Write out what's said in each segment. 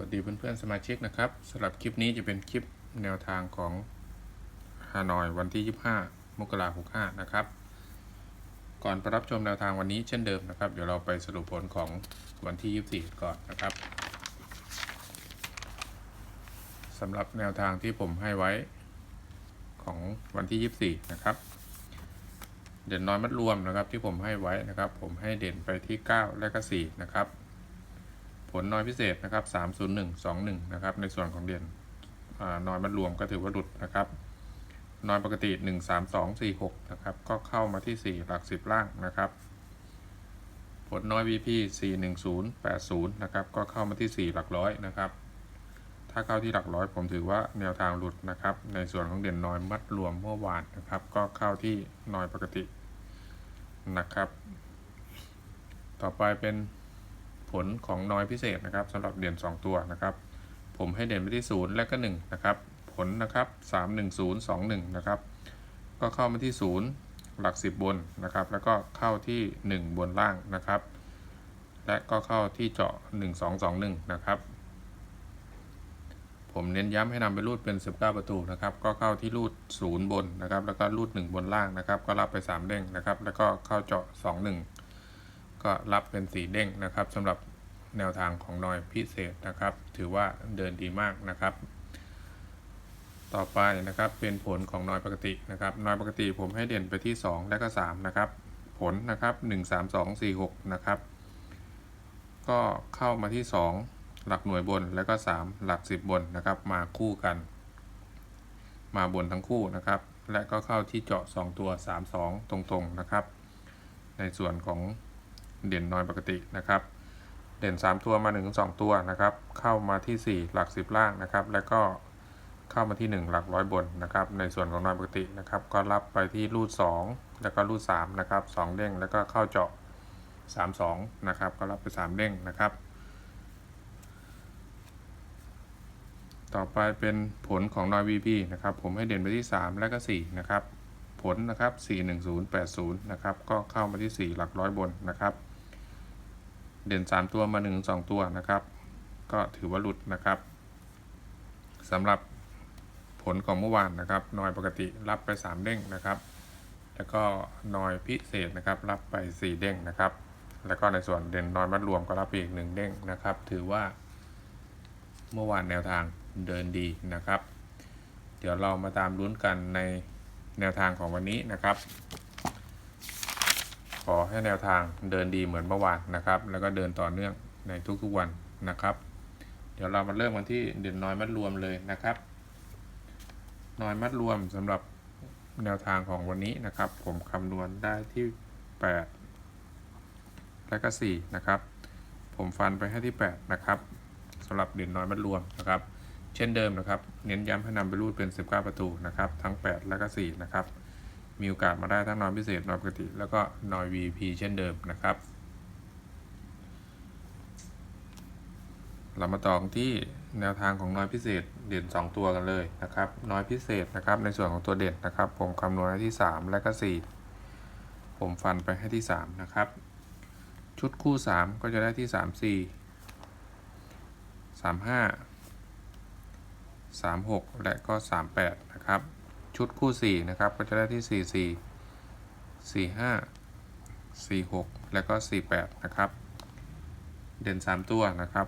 วัสดีเพื่อนๆสมาชิกนะครับสำหรับคลิปนี้จะเป็นคลิปแนวทางของฮานอยวันที่ 25 มกราคม65 นะครับ ก่อนไปรับชมแนวทางวันนี้เช่นเดิมนะครับ เดี๋ยวเราไปสรุปผลของวันที่ 24 ก่อนนะครับสำหรับแนวทางที่ผมให้ไว้ของวันที่ 24 นะครับ เด่นน้อยมัดรวมนะครับที่ผมให้ไว้นะครับ ผมให้เด่นไปที่ 9 และก็ 4 นะครับ ลน้อยพิเศษนะครับ30121นะครับในส่วนของเด่นอน้อยมัดรวมก็ถือว่าหลุดนะครับน้อยปกติ 13246 นะครับ ก็เข้ามาที่ 4 หลัก 10 ล่างนะครับ ผลน้อย VP 41080 นะครับ ก็เข้ามาที่ 4 หลักร้อยนะครับ ถ้าเข้าที่หลักร้อยผมถือว่าแนวทางหลุดนะครับ ในส่วนของเด่นน้อยมัดรวมเมื่อวานนะครับ ก็เข้าที่น้อยปกตินะครับ ต่อไปเป็น ผลของน้อยพิเศษนะครับสำหรับเด่น2 ตัวนะครับ ผมให้เด่นไปที่ 0 และก็ 1 นะครับ ผลนะครับ3 1 0 2 1 นะครับ ก็เข้ามาที่ 0 หลัก 10 บนนะครับ แล้วก็เข้าที่ 1 บนล่างนะครับ และก็เข้าที่เจาะ 1 2 2 1 นะครับผมเน้นย้ำให้นำไปรูดเป็น 19 ประตูนะครับ ก็เข้าที่รูด 0 บนนะครับ แล้วก็รูด 1 บนล่างนะครับ ก็รับไป 3 เด้งนะครับ แล้วก็เข้าเจาะ 2 1 ก็รับเป็นสีเด้งนะครับสำหรับแนวทางของนอยพิเศษนะครับ ถือว่าเดินดีมากนะครับ ต่อไปนะครับเป็นผลของนอยปกตินะครับนอยปกติผมให้เด่นไปที่ 2 และก็3นะครับผลนะครับ 1 3 2 4 6นะครับก็เข้ามาที่ 2 หลักหน่วยบนแล้วก็ 3 หลัก 10 บนนะครับมาคู่กัน มาบนทั้งคู่นะครับ และก็เข้าที่เจาะ 2 ตัว 3 2 ตรงๆนะครับ ในส่วนของ เด่นน้อยปกตินะครับ เด่น 3 ตัวมา 1 2 ตัวนะครับ เข้ามาที่ 4 หลัก 10 ล่างนะครับ แล้วก็เข้ามาที่ 1 หลักร้อยบนนะครับ ในส่วนของน้อยปกตินะครับ ก็รับไปที่รูด 2 แล้วก็รูด3นะครับ2เด้งแล้วก็เข้าเจาะ 3 2นะครับ ก็รับไป 3 เด้งนะครับ ต่อไปเป็นผลของนอย VP นะครับ ผมให้เด่นไปที่ 3 และก็ 4 นะครับผลนะครับ 41080 นะครับ ก็เข้ามาที่ 4 หลักร้อยบนนะครับ เด่น 3 ตัวมา 1 2 ตัวนะครับ ก็ถือว่าหลุดนะครับสำหรับผลของเมื่อวานนะครับนอยปกติรับไป 3 เด้งนะครับ แล้วก็นอยพิเศษนะครับ รับไป 4 เด้งนะครับ แล้วก็ในส่วนเด่นนอยมัดรวมก็รับไปอีก 1 เด้งนะครับ ถือว่าเมื่อวานแนวทางเดินดีนะครับ เดี๋ยวเรามาตามลุ้นกันในแนวทางของวันนี้นะครับ ขอให้แนวทางเดินดีเหมือนเมื่อวานนะครับ แล้วก็เดินต่อเนื่องในทุกๆวันนะครับ เดี๋ยวเรามาเริ่มกันที่เด่นน้อยมัดรวมเลยนะครับน้อยมัดรวมสำหรับแนวทางของวันนี้นะครับ ผมคำนวณได้ที่ 8 และก็4นะครับ ผมฟันไปให้ที่ 8 นะครับสำหรับเด่นน้อยมัดรวมนะครับ เช่นเดิมนะครับ เน้นย้ำให้นำไปรูดเป็น 19 ประตูนะครับ ทั้ง 8 และก็4นะครับ มีโอกาสมาได้ทั้งนอยพิเศษนอยปกติ แล้วก็นอย VP เช่นเดิมนะครับ เรามาต่อที่แนวทางของนอยพิเศษเด่น 2 ตัวกันเลยนะครับนอยพิเศษนะครับในส่วนของตัวเด่นนะครับ ผมคำนวณให้ที่ 3 และก็ 4 ผมฟันไปให้ที่ 3 นะครับ ชุดคู่ 3 ก็จะได้ที่ 3 4 3 5 3 6 และก็ 3 8 นะครับ ชุดคู่ 4 นะครับ ก็จะได้ที่ 4 4 4 5 4 6 แล้วก็ 4 8 นะครับ เด่น 3 ตัวนะครับ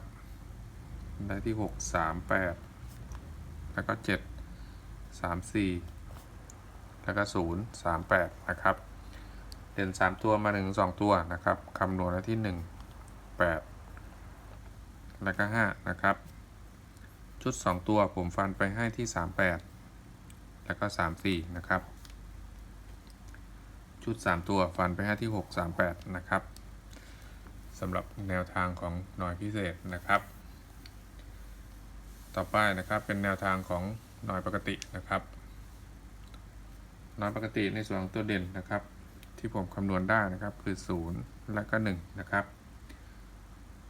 ได้ที่ 6 3 8 แล้วก็ 7 3 4 แล้วก็ 0 3 8 นะครับ เด่น 3 ตัวมา 1 2 ตัวนะครับคำนวณได้ที่ 1 8 แล้วก็ 5 นะครับ ชุด 2 ตัวผมฟันไปให้ที่ 38 แล้วก็ 34 นะครับ ชุด 3 ตัวฟันไปให้ที่ 6 38 นะครับสำหรับแนวทางของหน่อยพิเศษนะครับ ต่อไปนะครับเป็นแนวทางของหน่อยปกตินะครับหน่อยปกติในส่วนของตัวเด่นนะครับ ที่ผมคำนวณได้นะครับคือ 0 และก็ 1 นะครับ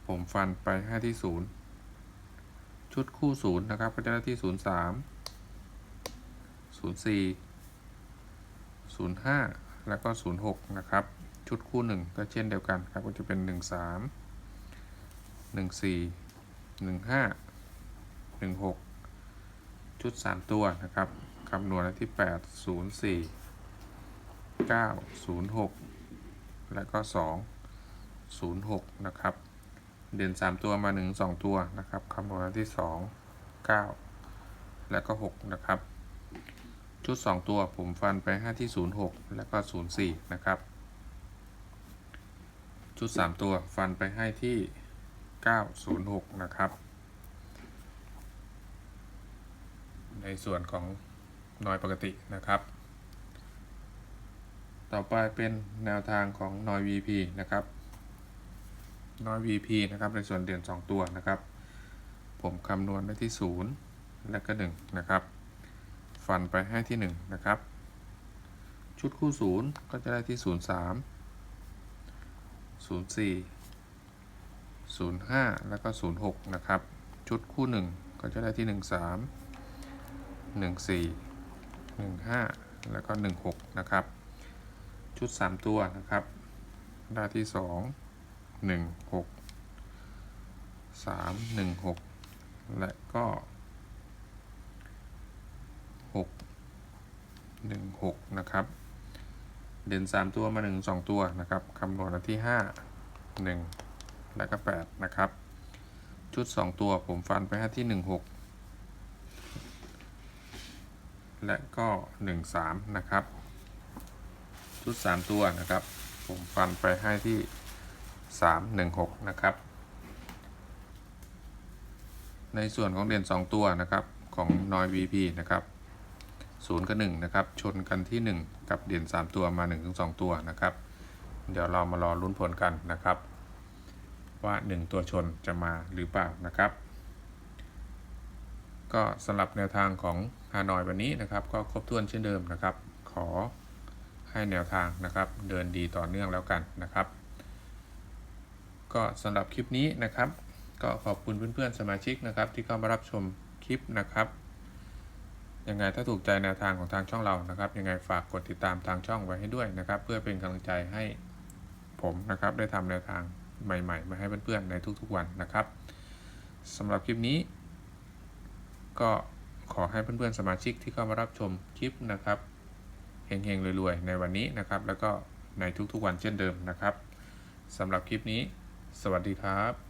ผมฟันไปให้ที่ 0 ชุดคู่ 0 นะครับก็จะได้ที่ 0 3 0 4 0 5 แล้วก็ 0 6 นะครับ ชุดคู่ 1 ก็เช่นเดียวกันครับ ก็จะเป็น 1 3 1 4 1 5หนึ่งหกชุดสามตัวนะครับคำนวณที่แปดศูนย์สี่เก้าศูนย์หกแล้วก็สองศูนย์หกนะครับ เด่นสามตัวมาหนึ่งสองตัวนะครับคำนวณที่สองเก้าแล้วก็หกนะครับ ชุดสองตัวผมฟันไปห้ที่ศูนย์หกแล้วก็ศูนย์สี่นะครับ ชุดสามตัวฟันไปให้ที่เก้าศูนย์หกนะครับ ในส่วนของนอยปกตินะครับ ต่อไปเป็นแนวทางของนอย VP นะครับนอย VP นะครับในส่วนเด่น 2 ตัวนะครับ ผมคำนวณได้ที่ 0 และก็ 1 นะครับ ฟันไปให้ที่ 1 นะครับ ชุดคู่0ก็จะได้ที่ 0 3 0 4 0 5 แล้วก็ 0 6 นะครับ ชุดคู่ 1 ก็จะได้ที่ 1 3 1 4 1 5 แล้วก็ 1 6 นะครับ ชุด 3 ตัวนะครับ ได้ที่2หนึ่งหกสามหนึ่งหกและก็ 1 6 นะครับ เด่น 3 ตัวมา 1 2 ตัวนะครับคำนวณที่ 5 1 แล้วก็ 8 นะครับ ชุด 2 ตัวผมฟันไปให้ที่ 1 6 และก็ 1 3 นะครับ ชุด 3 ตัวนะครับ ผมฟันไปให้ที่ 3 1 6 นะครับ ในส่วนของเด่น 2 ตัวนะครับของนอย VP นะครับ 0 กับ1นะครับชนกันที่ 1 กับเด่น 3 ตัวมา 1-2 ตัวนะครับ เดี๋ยวเรามารอลุ้นผลกันนะครับ ว่า 1 ตัวชนจะมาหรือเปล่านะครับ ก็สำหรับแนวทางของฮานอยวันนี้นะครับ ก็ครบถ้วนเช่นเดิมนะครับ ขอให้แนวทางนะครับ เดินดีต่อเนื่องแล้วกันนะครับ ก็สำหรับคลิปนี้นะครับ ก็ขอบคุณเพื่อนๆสมาชิกนะครับ ที่เข้ามารับชมคลิปนะครับ ยังไงถ้าถูกใจแนวทางของทางช่องเรานะครับ ยังไงฝากกดติดตามทางช่องไว้ให้ด้วยนะครับ เพื่อเป็นกำลังใจให้ผมนะครับ ได้ทำแนวทางใหม่ ๆ มาให้เพื่อนๆในทุกๆวันนะครับสำหรับคลิปนี้ ก็ขอให้เพื่อนๆสมาชิกที่เข้ามารับชมคลิปนะครับเฮงๆรวยๆในวันนี้นะครับ แล้วก็ในทุกๆวันเช่นเดิมนะครับสำหรับคลิปนี้ สวัสดีครับ